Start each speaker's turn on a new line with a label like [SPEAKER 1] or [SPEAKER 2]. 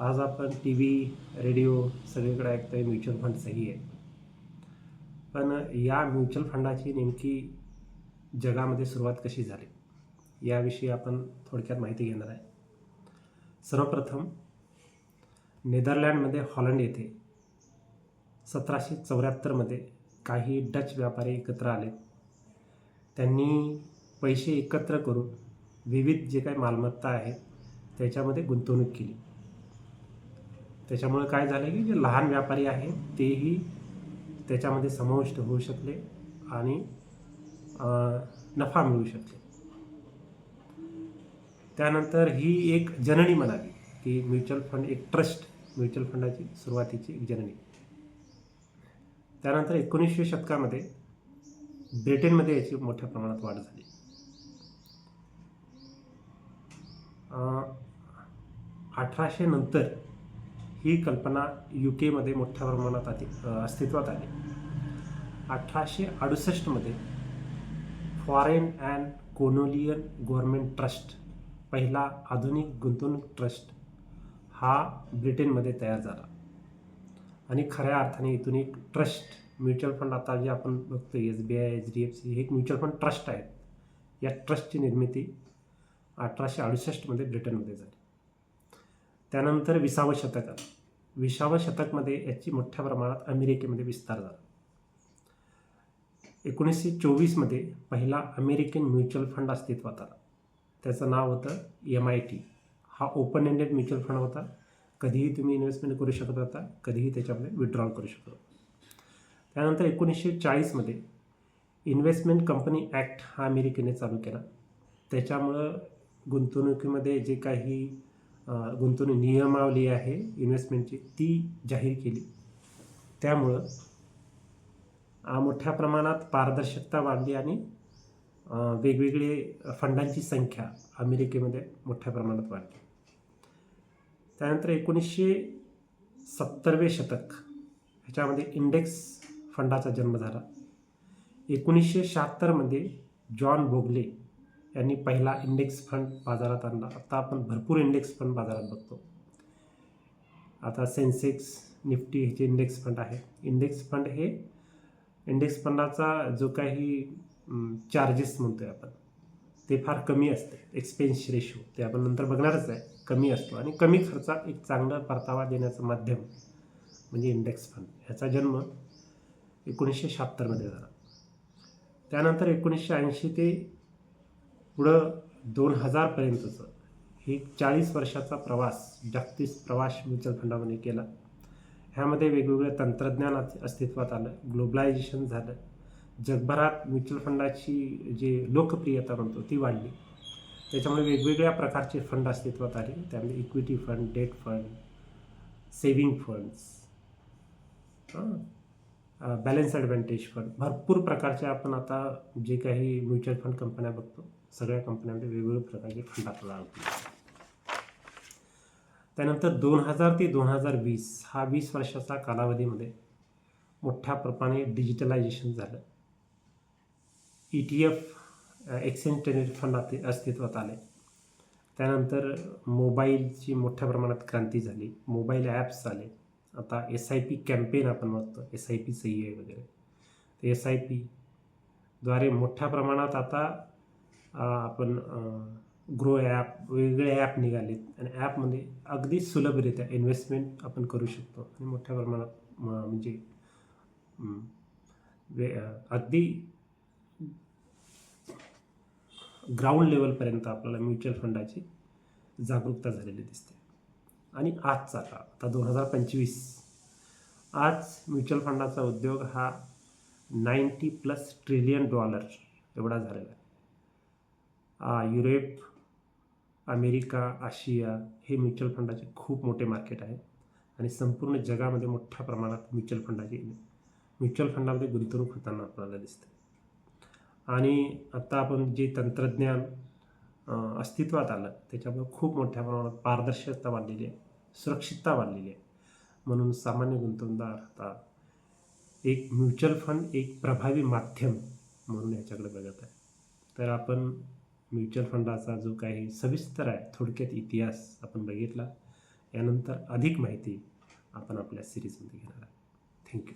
[SPEAKER 1] आज आपण T V radio सगळीकडे ऐकतोय. म्युच्युअल फंड सही आहे. पण या म्युच्युअल फंडाची नेमकी जगामध्ये सुरुवात कशी झाली? याविषयी आपण थोडक्यात माहिती घेणार आहे. सर्वप्रथम नेदरलँडमध्ये हॉलंड येथे सतराशे चौऱ्याहत्तरमध्ये काही डच व्यापारी एकत्र आले. त्यांनी पैसे एकत्र करून विविध जे काही मालमत्ता आहेत त्याच्यामध्ये गुंतवणूक केली. त्याच्यामुळे काय झालं की जे लहान व्यापारी आहेत तेही त्याच्यामध्ये समाविष्ट होऊ शकले आणि नफा मिळू शकले. त्यानंतर ही एक जननी म्हणावी की म्युच्युअल फंड एक ट्रस्ट म्युच्युअल फंडाची सुरुवातीची एक जननी. त्यानंतर एकोणीसशे शतकामध्ये ब्रिटनमध्ये याची मोठ्या प्रमाणात वाढ झाली. अठराशे नंतर ही कल्पना यू केमध्ये मोठ्या प्रमाणात आधी अस्तित्वात आली. अठराशे अडुसष्टमध्ये foreign and colonial government trust पहिला आधुनिक गुंतवणूक ट्रस्ट हा ब्रिटनमध्ये तयार झाला. आणि खऱ्या अर्थाने इथून एक ट्रस्ट म्युच्युअल फंड आता जे आपण बघतो S B I H D F C हे एक म्युच्युअल फंड ट्रस्ट आहेत. या ट्रस्टची निर्मिती अठराशे अडुसष्टमध्ये ब्रिटनमध्ये झाली. त्यानंतर विसावं शतक आलं. विसाव्या शतकमध्ये याची मोठ्या प्रमाणात अमेरिकेमध्ये विस्तार झाला. एकोणीसशे चोवीसमध्ये पहिला अमेरिकन म्युच्युअल फंड अस्तित्वात आला. त्याचं नाव होतं एम आय टी हा ओपन एंडेड म्युच्युअल फंड होता. कधीही तुम्ही इन्व्हेस्टमेंट करू शकत होता. कधीही त्याच्यामध्ये विड्रॉल करू शकत होता. त्यानंतर एकोणीसशे चाळीसमध्ये इन्व्हेस्टमेंट कंपनी ॲक्ट हा अमेरिकेने चालू केला. त्याच्यामुळं गुंतवणुकीमध्ये जे काही गुंतवणूक नियमावली आहे इन्व्हेस्टमेंटची ती जाहीर केली. त्यामुळं मोठ्या प्रमाणात पारदर्शकता वाढली आणि वेगवेगळे फंडांची संख्या अमेरिकेमध्ये मोठ्या प्रमाणात वाढली. त्यानंतर एकोणीसशे सत्तरवे शतक ह्याच्यामध्ये इंडेक्स फंडाचा जन्म झाला. एकोणीसशे शहात्तरमध्ये जॉन बोगले यांनी पहिला इंडेक्स फंड बाजारात आणला. आता आपण भरपूर इंडेक्स फंड बाजारात बघतो. आता सेन्सेक्स निफ्टी ह्याचे इंडेक्स फंड आहे. इंडेक्स फंड हे इंडेक्स फंडाचा जो काही चार्जेस म्हणतो आहे आपण ते फार कमी असते. एक्सपेन्स रेशो ते आपण नंतर बघणारच आहे. कमी असतो आणि कमी खर्चात एक चांगला परतावा देण्याचं माध्यम म्हणजे इंडेक्स फंड ह्याचा जन्म एकोणीसशे शहात्तरमध्ये झाला. त्यानंतर एकोणीसशे ऐंशी ते पुढं दोन हजारपर्यंतचं हे चाळीस वर्षाचा प्रवास जागतिक प्रवास म्युच्युअल फंडामध्ये केला. ह्यामध्ये वेगवेगळं तंत्रज्ञान अस्तित्वात आलं ग्लोबलायझेशन झालं. जगभरात म्युच्युअल फंडाची जे लोकप्रियता म्हणतो ती वाढली. त्याच्यामुळे वेगवेगळ्या प्रकारचे फंड अस्तित्वात आले. त्यामध्ये equity fund debt fund saving funds balance advantage fund भरपूर प्रकारचे आपण आता जे काही म्युच्युअल फंड कंपन्या बघतो. सगळ्या कंपन्यांमध्ये वेगवेगळ्या प्रकारचे फंड आपल्याला आवडतील त्यानंतर दोन हजार ते दोन हजार वीस हा वीस वर्षाचा कालावधीमध्ये मोठ्या प्रमाणे डिजिटलायझेशन झालं. E T F exchange traded fund अति अस्तित्वात आले. त्यानंतर मोबाईलची मोठ्या प्रमाणात क्रांती झाली. मोबाईल ॲप्स आले. आता एस आय पी कॅम्पेन आपण बघतो एस आय पी सही आहे वगैरे. तर एस आय पीद्वारे मोठ्या प्रमाणात आता आपण ग्रो ॲप वेगवेगळे ॲप निघालेत. आणि ॲपमध्ये अगदी सुलभरित्या इन्व्हेस्टमेंट आपण करू शकतो. आणि मोठ्या प्रमाणात म्हणजे वे अगदी ग्राउंड लेवलपर्यंत आपल्याला म्युच्युअल फंडाची जागरूकता झालेली दिसते. आणि आजचा काळ आता दोन हजार पंचवीस आज म्युच्युअल फंडाचा उद्योग हा नाईंटी प्लस ट्रिलियन डॉलर एवढा झालेला आहे. युरोप अमेरिका आशिया हे म्युच्युअल फंडाचे खूप मोठे मार्केट आहे. आणि संपूर्ण जगामध्ये मोठ्या प्रमाणात म्युच्युअल फंडाची म्युच्युअल फंडामध्ये गुंतवणूक होताना आपल्याला दिसते. आणि आत्ता आपण जे तंत्रज्ञान अस्तित्वात आलं त्याच्यामुळे खूप मोठ्या प्रमाणात पारदर्शकता वाढलेली आहे सुरक्षितता वाढलेली आहे. म्हणून सामान्य गुंतवणूकदार आता एक म्युच्युअल फंड एक प्रभावी माध्यम म्हणून याच्याकडे बघत आहे. तर आपण म्युच्युअल फंडाचा जो काही सविस्तर आहे थोडक्यात इतिहास आपण बघितला यानंतर अधिक माहिती आपण आपल्या सिरीजमध्ये घेणार आहोत. थँक्यू